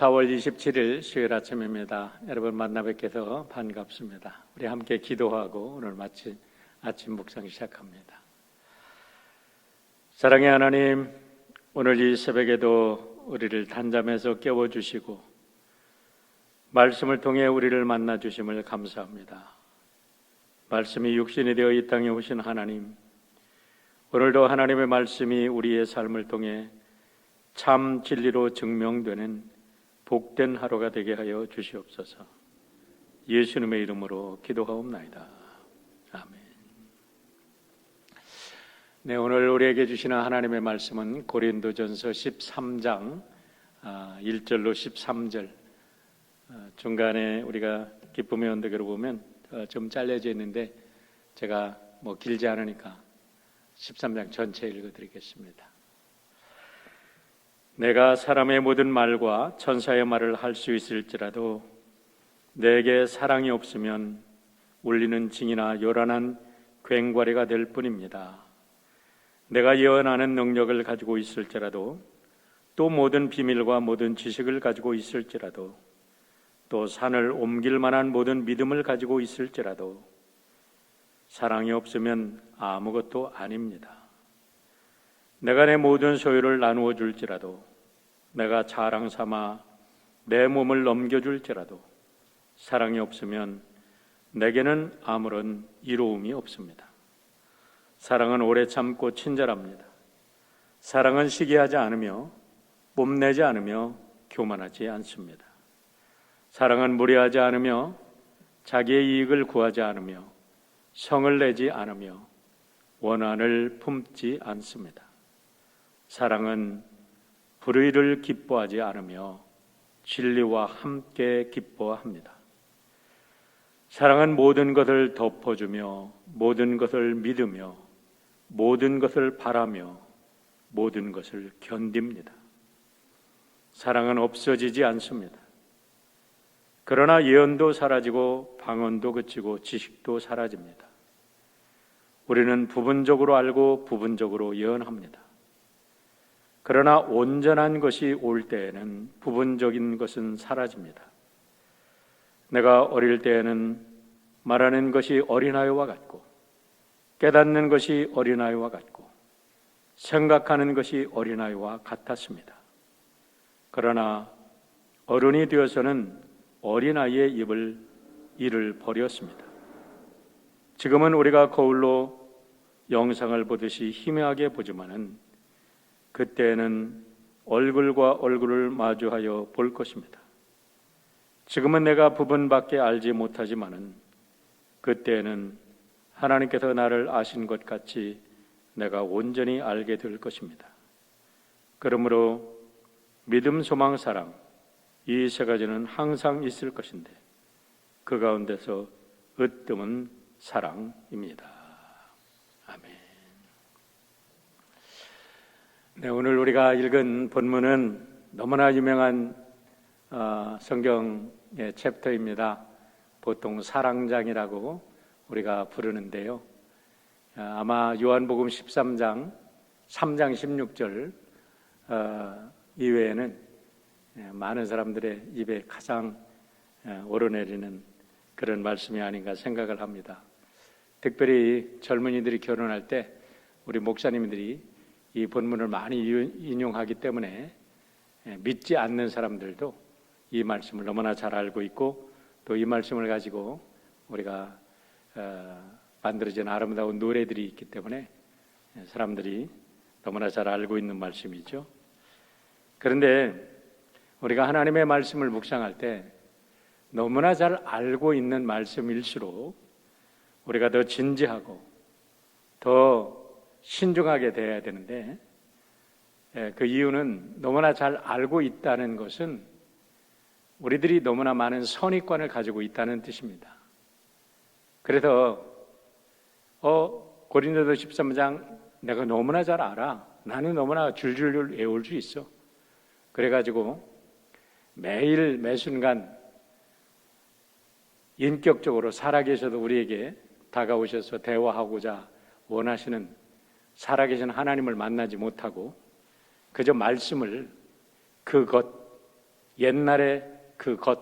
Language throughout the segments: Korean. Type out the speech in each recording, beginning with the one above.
4월 27일 수요일 아침입니다. 여러분 만나 뵙게서 반갑습니다. 우리 함께 기도하고 오늘 마치 아침 묵상 시작합니다. 사랑의 하나님, 오늘 이 새벽에도 우리를 단잠에서 깨워 주시고 말씀을 통해 우리를 만나 주심을 감사합니다. 말씀이 육신이 되어 이 땅에 오신 하나님, 오늘도 하나님의 말씀이 우리의 삶을 통해 참 진리로 증명되는 복된 하루가 되게 하여 주시옵소서. 예수님의 이름으로 기도하옵나이다. 아멘. 네, 오늘 우리에게 주시는 하나님의 말씀은 고린도전서 13장 1절로 13절 중간에 우리가 기쁨의 언덕으로 보면 어, 좀 잘려져 있는데 제가 뭐 길지 않으니까 13장 전체 읽어드리겠습니다. 내가 사람의 모든 말과 천사의 말을 할 수 있을지라도 내게 사랑이 없으면 울리는 징이나 요란한 괭과리가 될 뿐입니다. 내가 예언하는 능력을 가지고 있을지라도 또 모든 비밀과 모든 지식을 가지고 있을지라도 또 산을 옮길 만한 모든 믿음을 가지고 있을지라도 사랑이 없으면 아무것도 아닙니다. 내가 내 모든 소유를 나누어 줄지라도 내가 자랑 삼아 내 몸을 넘겨줄지라도 사랑이 없으면 내게는 아무런 이로움이 없습니다. 사랑은 오래 참고 친절합니다. 사랑은 시기하지 않으며 뽐내지 않으며 교만하지 않습니다. 사랑은 무례하지 않으며 자기의 이익을 구하지 않으며 성을 내지 않으며 원한을 품지 않습니다. 사랑은 불의를 기뻐하지 않으며 진리와 함께 기뻐합니다. 사랑은 모든 것을 덮어주며 모든 것을 믿으며 모든 것을 바라며 모든 것을 견딥니다. 사랑은 없어지지 않습니다. 그러나 예언도 사라지고 방언도 그치고 지식도 사라집니다. 우리는 부분적으로 알고 부분적으로 예언합니다. 그러나 온전한 것이 올 때에는 부분적인 것은 사라집니다. 내가 어릴 때에는 말하는 것이 어린아이와 같고 깨닫는 것이 어린아이와 같고 생각하는 것이 어린아이와 같았습니다. 그러나 어른이 되어서는 어린아이의 입을 이를 버렸습니다. 지금은 우리가 거울로 영상을 보듯이 희미하게 보지만은 그때는 얼굴과 얼굴을 마주하여 볼 것입니다. 지금은 내가 부분밖에 알지 못하지만은 그때는 하나님께서 나를 아신 것 같이 내가 온전히 알게 될 것입니다. 그러므로 믿음, 소망, 사랑 이 세 가지는 항상 있을 것인데 그 가운데서 으뜸은 사랑입니다. 아멘. 네, 오늘 우리가 읽은 본문은 너무나 유명한 어, 성경의 챕터입니다. 보통 사랑장이라고 우리가 부르는데요. 아, 아마 요한복음 13장 3장 16절 어, 이외에는 예, 많은 사람들의 입에 가장 예, 오르내리는 그런 말씀이 아닌가 생각을 합니다. 특별히 젊은이들이 결혼할 때 우리 목사님들이 이 본문을 많이 인용하기 때문에 예, 믿지 않는 사람들도 이 말씀을 너무나 잘 알고 있고 또 이 말씀을 가지고 우리가 어, 만들어진 아름다운 노래들이 있기 때문에 사람들이 너무나 잘 알고 있는 말씀이죠. 그런데 우리가 하나님의 말씀을 묵상할 때 너무나 잘 알고 있는 말씀일수록 우리가 더 진지하고 더 신중하게 돼야 되는데 예, 그 이유는 너무나 잘 알고 있다는 것은 우리들이 너무나 많은 선입관을 가지고 있다는 뜻입니다. 그래서 어 고린도서 13장 내가 너무나 잘 알아. 나는 너무나 줄줄 외울 수 있어. 그래 가지고 매일 매 순간 인격적으로 살아계셔도 우리에게 다가오셔서 대화하고자 원하시는 살아계신 하나님을 만나지 못하고 그저 말씀을 그것 옛날의 그 것,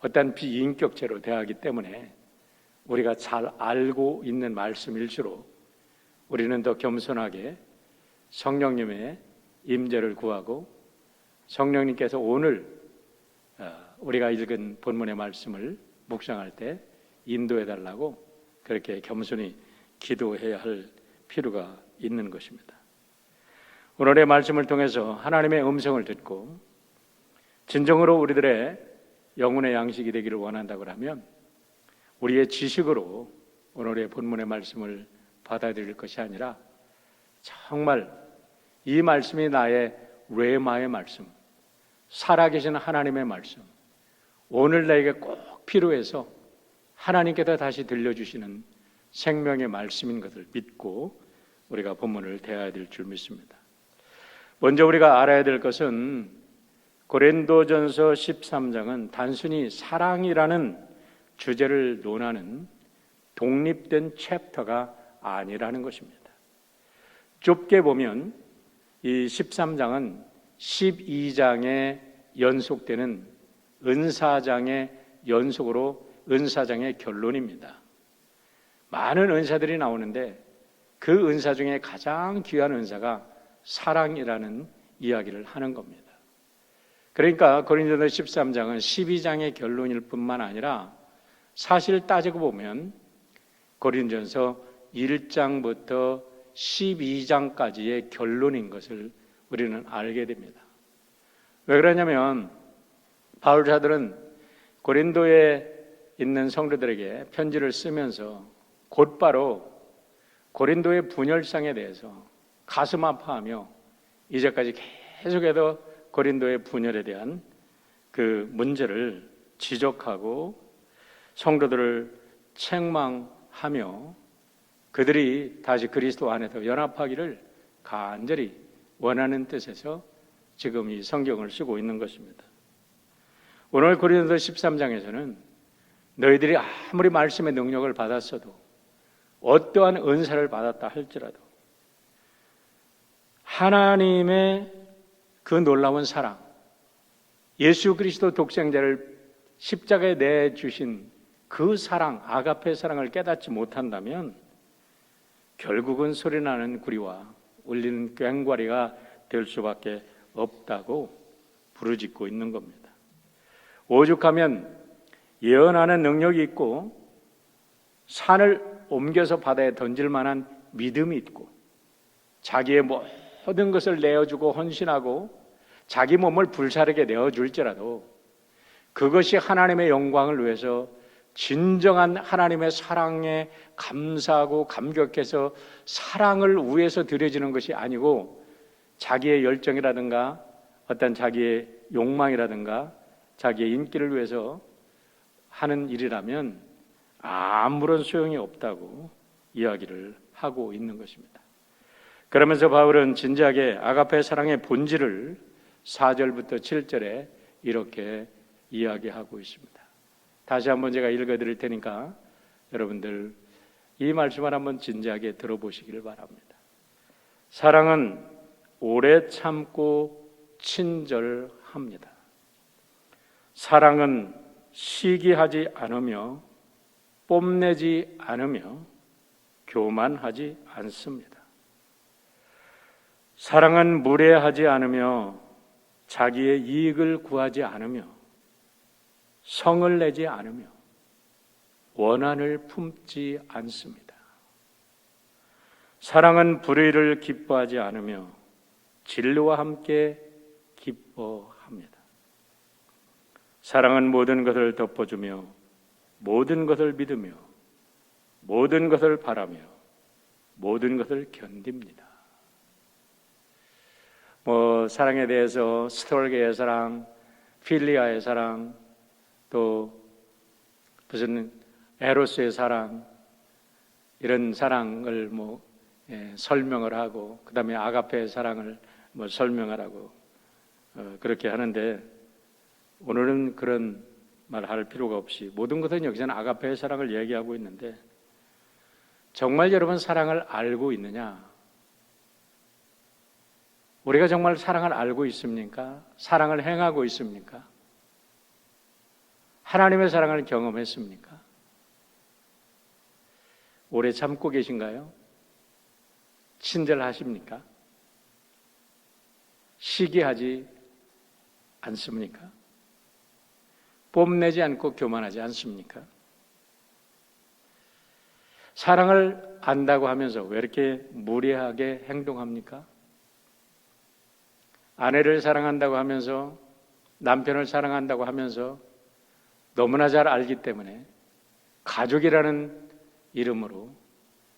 어떤 비인격체로 대하기 때문에 우리가 잘 알고 있는 말씀일수록 우리는 더 겸손하게 성령님의 임재를 구하고 성령님께서 오늘 어, 우리가 읽은 본문의 말씀을 묵상할 때 인도해 달라고 그렇게 겸손히 기도해야 할 필요가 있는 것입니다. 오늘의 말씀을 통해서 하나님의 음성을 듣고 진정으로 우리들의 영혼의 양식이 되기를 원한다고 하면 우리의 지식으로 오늘의 본문의 말씀을 받아들일 것이 아니라 정말 이 말씀이 나의 레마의 말씀, 살아계신 하나님의 말씀, 오늘 나에게 꼭 필요해서 하나님께서 다시 들려주시는 생명의 말씀인 것을 믿고 우리가 본문을 대해야 될 줄 믿습니다. 먼저 우리가 알아야 될 것은 고린도전서 13장은 단순히 사랑이라는 주제를 논하는 독립된 챕터가 아니라는 것입니다. 좁게 보면 이 13장은 12장에 연속되는 은사장의 연속으로 은사장의 결론입니다. 많은 은사들이 나오는데 그 은사 중에 가장 귀한 은사가 사랑이라는 이야기를 하는 겁니다. 그러니까 고린도서 13장은 12장의 결론일 뿐만 아니라 사실 따지고 보면 고린도전서 1장부터 12장까지의 결론인 것을 우리는 알게 됩니다. 왜 그러냐면 바울사들은 고린도에 있는 성도들에게 편지를 쓰면서 곧바로 고린도의 분열상에 대해서 가슴 아파하며 이제까지 계속해서 고린도의 분열에 대한 그 문제를 지적하고 성도들을 책망하며 그들이 다시 그리스도 안에서 연합하기를 간절히 원하는 뜻에서 지금 이 성경을 쓰고 있는 것입니다. 오늘 고린도 13장에서는 너희들이 아무리 말씀의 능력을 받았어도 어떠한 은사를 받았다 할지라도 하나님의 그 놀라운 사랑, 예수 그리스도 독생자를 십자가에 내 주신 그 사랑, 아가페 사랑을 깨닫지 못한다면 결국은 소리나는 구리와 울리는 꽹과리가 될 수밖에 없다고 부르짖고 있는 겁니다. 오죽하면 예언하는 능력이 있고 산을 옮겨서 바다에 던질 만한 믿음이 있고 자기의 모든 것을 내어주고 헌신하고 자기 몸을 불사르게 내어줄지라도 그것이 하나님의 영광을 위해서 진정한 하나님의 사랑에 감사하고 감격해서 사랑을 위해서 드려지는 것이 아니고 자기의 열정이라든가 어떤 자기의 욕망이라든가 자기의 인기를 위해서 하는 일이라면 아무런 소용이 없다고 이야기를 하고 있는 것입니다. 그러면서 바울은 진지하게 아가페 사랑의 본질을 4절부터 7절에 이렇게 이야기하고 있습니다. 다시 한번 제가 읽어 드릴 테니까 여러분들 이 말씀을 한번 진지하게 들어보시기를 바랍니다. 사랑은 오래 참고 친절합니다. 사랑은 시기하지 않으며 뽐내지 않으며 교만하지 않습니다. 사랑은 무례하지 않으며 자기의 이익을 구하지 않으며 성을 내지 않으며 원한을 품지 않습니다. 사랑은 불의를 기뻐하지 않으며 진리와 함께 기뻐합니다. 사랑은 모든 것을 덮어주며 모든 것을 믿으며 모든 것을 바라며 모든 것을 견딥니다. 뭐 사랑에 대해서 스톨게의 사랑, 필리아의 사랑, 또 무슨 에로스의 사랑 이런 사랑을 뭐 예, 설명을 하고 그 다음에 아가페의 사랑을 뭐 설명하라고 어, 그렇게 하는데 오늘은 그런 말할 필요가 없이 모든 것은 여기서는 아가페의 사랑을 얘기하고 있는데 정말 여러분 사랑을 알고 있느냐? 우리가 정말 사랑을 알고 있습니까? 사랑을 행하고 있습니까? 하나님의 사랑을 경험했습니까? 오래 참고 계신가요? 친절하십니까? 시기하지 않습니까? 뽐내지 않고 교만하지 않습니까? 사랑을 안다고 하면서 왜 이렇게 무례하게 행동합니까? 아내를 사랑한다고 하면서 남편을 사랑한다고 하면서 너무나 잘 알기 때문에 가족이라는 이름으로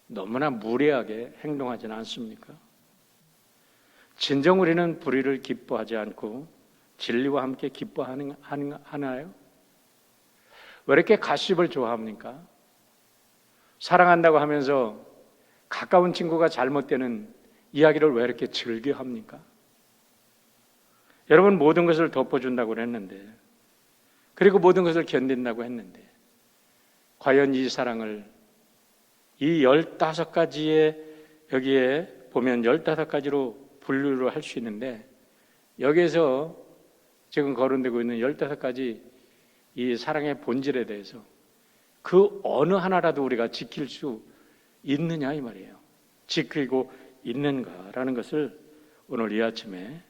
너무나 무례하게 행동하지는 않습니까? 진정 우리는 불의를 기뻐하지 않고 진리와 함께 기뻐하는 하는- 하나요? 왜 이렇게 가십을 좋아합니까? 사랑한다고 하면서 가까운 친구가 잘못되는 이야기를 왜 이렇게 즐겨 합니까? 여러분 모든 것을 덮어준다고 했는데 그리고 모든 것을 견딘다고 했는데 과연 이 사랑을 이 열다섯 가지의 여기에 보면 열다섯 가지로 분류를 할 수 있는데 여기에서 지금 거론되고 있는 열다섯 가지 이 사랑의 본질에 대해서 그 어느 하나라도 우리가 지킬 수 있느냐 이 말이에요. 지키고 있는가라는 것을 오늘 이 아침에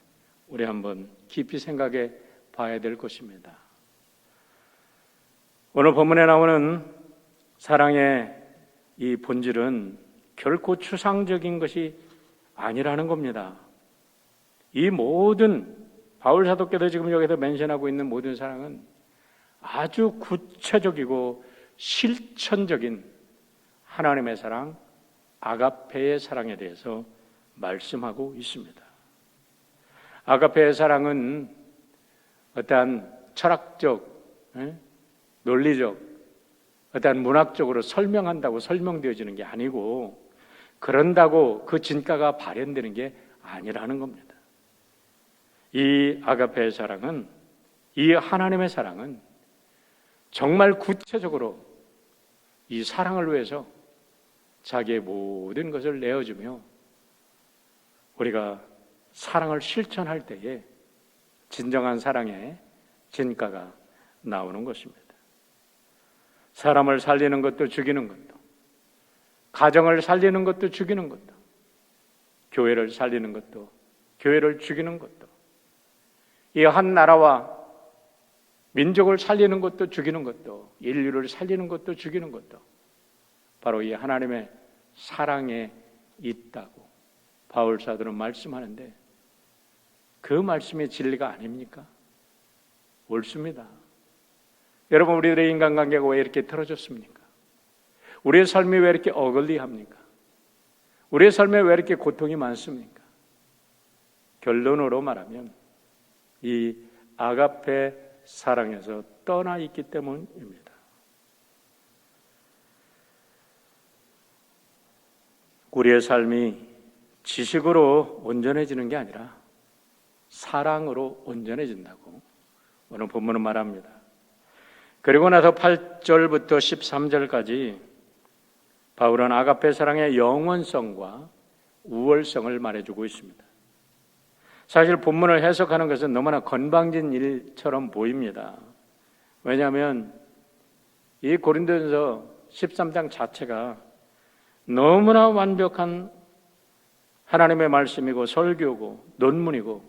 우리 한번 깊이 생각해 봐야 될 것입니다. 오늘 본문에 나오는 사랑의 이 본질은 결코 추상적인 것이 아니라는 겁니다. 이 모든 바울 사도께서 지금 여기서 멘션하고 있는 모든 사랑은 아주 구체적이고 실천적인 하나님의 사랑, 아가페의 사랑에 대해서 말씀하고 있습니다. 아가페의 사랑은 어떠한 철학적, 예? 논리적, 어떠한 문학적으로 설명한다고 설명되어지는 게 아니고 그런다고 그 진가가 발현되는 게 아니라는 겁니다. 이 아가페의 사랑은 이 하나님의 사랑은 정말 구체적으로 이 사랑을 위해서 자기의 모든 것을 내어주며 우리가 사랑을 실천할 때에 진정한 사랑의 진가가 나오는 것입니다. 사람을 살리는 것도 죽이는 것도, 가정을 살리는 것도 죽이는 것도, 교회를 살리는 것도, 교회를 죽이는 것도, 이 한 나라와 민족을 살리는 것도 죽이는 것도, 인류를 살리는 것도 죽이는 것도, 바로 이 하나님의 사랑에 있다고 바울 사도는 말씀하는데, 그 말씀의 진리가 아닙니까? 옳습니다. 여러분, 우리들의 인간관계가 왜 이렇게 틀어졌습니까? 우리의 삶이 왜 이렇게 어글리합니까? 우리의 삶에 왜 이렇게 고통이 많습니까? 결론으로 말하면 이 아가페 사랑에서 떠나 있기 때문입니다. 우리의 삶이 지식으로 온전해지는 게 아니라 사랑으로 온전해진다고 오늘 본문은 말합니다. 그리고 나서 8절부터 13절까지 바울은 아가페 사랑의 영원성과 우월성을 말해주고 있습니다. 사실 본문을 해석하는 것은 너무나 건방진 일처럼 보입니다. 왜냐하면 이 고린도전서 13장 자체가 너무나 완벽한 하나님의 말씀이고 설교고 논문이고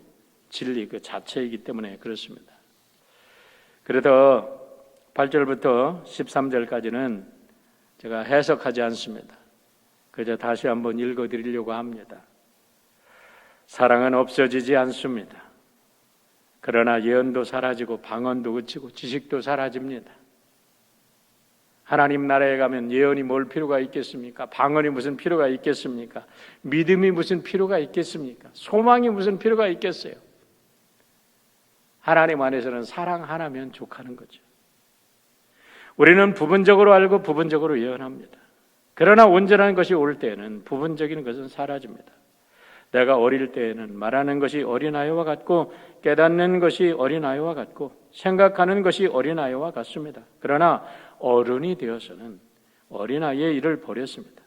진리 그 자체이기 때문에 그렇습니다. 그래서 8절부터 13절까지는 제가 해석하지 않습니다. 그저 다시 한번 읽어 드리려고 합니다. 사랑은 없어지지 않습니다. 그러나 예언도 사라지고 방언도 그치고 지식도 사라집니다. 하나님 나라에 가면 예언이 뭘 필요가 있겠습니까? 방언이 무슨 필요가 있겠습니까? 믿음이 무슨 필요가 있겠습니까? 소망이 무슨 필요가 있겠어요? 하나님 안에서는 사랑 하나면 족하는 거죠. 우리는 부분적으로 알고 부분적으로 예언합니다. 그러나 온전한 것이 올 때에는 부분적인 것은 사라집니다. 내가 어릴 때에는 말하는 것이 어린아이와 같고 깨닫는 것이 어린아이와 같고 생각하는 것이 어린아이와 같습니다. 그러나 어른이 되어서는 어린아이의 일을 버렸습니다.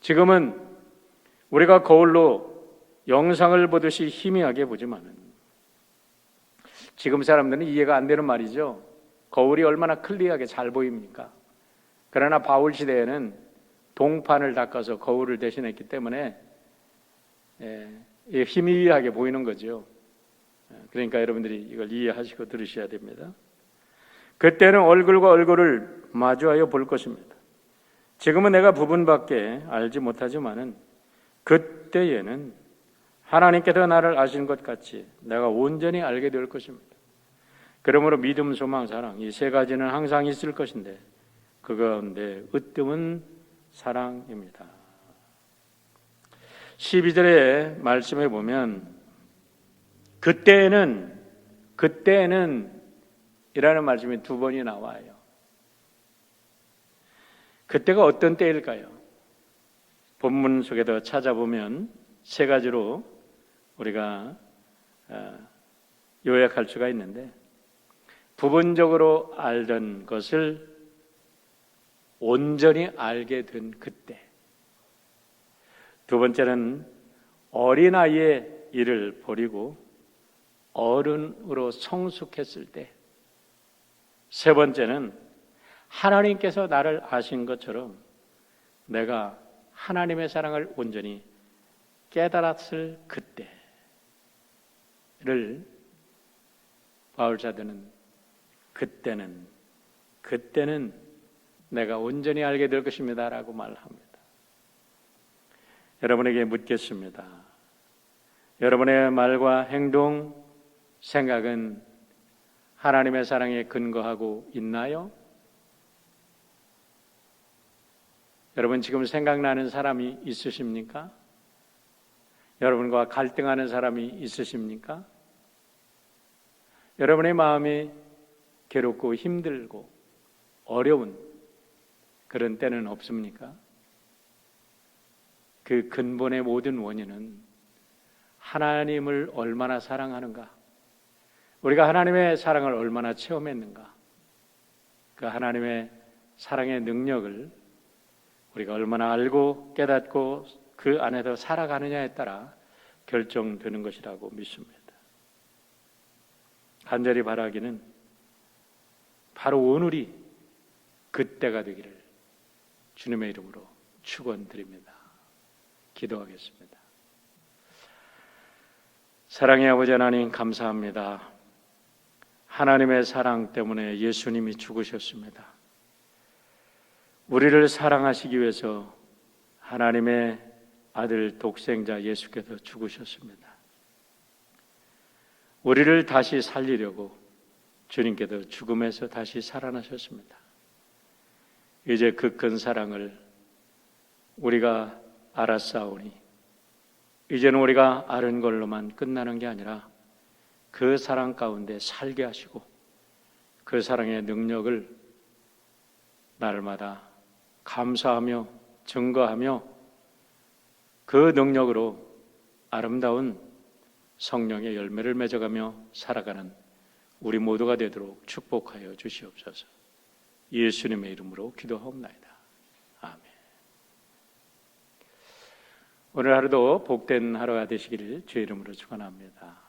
지금은 우리가 거울로 영상을 보듯이 희미하게 보지만은 지금 사람들은 이해가 안 되는 말이죠. 거울이 얼마나 클리어하게 잘 보입니까? 그러나 바울 시대에는 동판을 닦아서 거울을 대신했기 때문에 예, 예, 희미하게 보이는 거죠. 예, 그러니까 여러분들이 이걸 이해하시고 들으셔야 됩니다. 그때는 얼굴과 얼굴을 마주하여 볼 것입니다. 지금은 내가 부분밖에 알지 못하지만은 그때에는 하나님께서 나를 아시는 것 같이 내가 온전히 알게 될 것입니다. 그러므로 믿음, 소망, 사랑 이 세 가지는 항상 있을 것인데 그 가운데 으뜸은 사랑입니다. 12절에 말씀해 보면 그때는 그때는 이라는 말씀이 두 번이 나와요. 그때가 어떤 때일까요? 본문 속에도 찾아보면 세 가지로 우리가 어, 요약할 수가 있는데 부분적으로 알던 것을 온전히 알게 된 그때. 두 번째는 어린아이의 일을 버리고 어른으로 성숙했을 때. 세 번째는 하나님께서 나를 아신 것처럼 내가 하나님의 사랑을 온전히 깨달았을 그때를 바울사도는 그때는 그때는 내가 온전히 알게 될 것입니다라고 말합니다. 여러분에게 묻겠습니다. 여러분의 말과 행동, 생각은 하나님의 사랑에 근거하고 있나요? 여러분 지금 생각나는 사람이 있으십니까? 여러분과 갈등하는 사람이 있으십니까? 여러분의 마음이 괴롭고 힘들고 어려운 그런 때는 없습니까? 그 근본의 모든 원인은 하나님을 얼마나 사랑하는가, 우리가 하나님의 사랑을 얼마나 체험했는가, 그 하나님의 사랑의 능력을 우리가 얼마나 알고 깨닫고 그 안에서 살아가느냐에 따라 결정되는 것이라고 믿습니다. 간절히 바라기는 바로 오늘이 그때가 되기를 주님의 이름으로 축원드립니다. 기도하겠습니다. 사랑의 아버지 하나님 감사합니다. 하나님의 사랑 때문에 예수님이 죽으셨습니다. 우리를 사랑하시기 위해서 하나님의 아들 독생자 예수께서 죽으셨습니다. 우리를 다시 살리려고 주님께서 죽음에서 다시 살아나셨습니다. 이제 그 큰 사랑을 우리가 알았사오니 이제는 우리가 아는 걸로만 끝나는 게 아니라 그 사랑 가운데 살게 하시고 그 사랑의 능력을 날마다 감사하며 증거하며 그 능력으로 아름다운 성령의 열매를 맺어가며 살아가는 우리 모두가 되도록 축복하여 주시옵소서. 예수님의 이름으로 기도하옵나이다. 아멘. 오늘 하루도 복된 하루가 되시기를 주의 이름으로 축원합니다.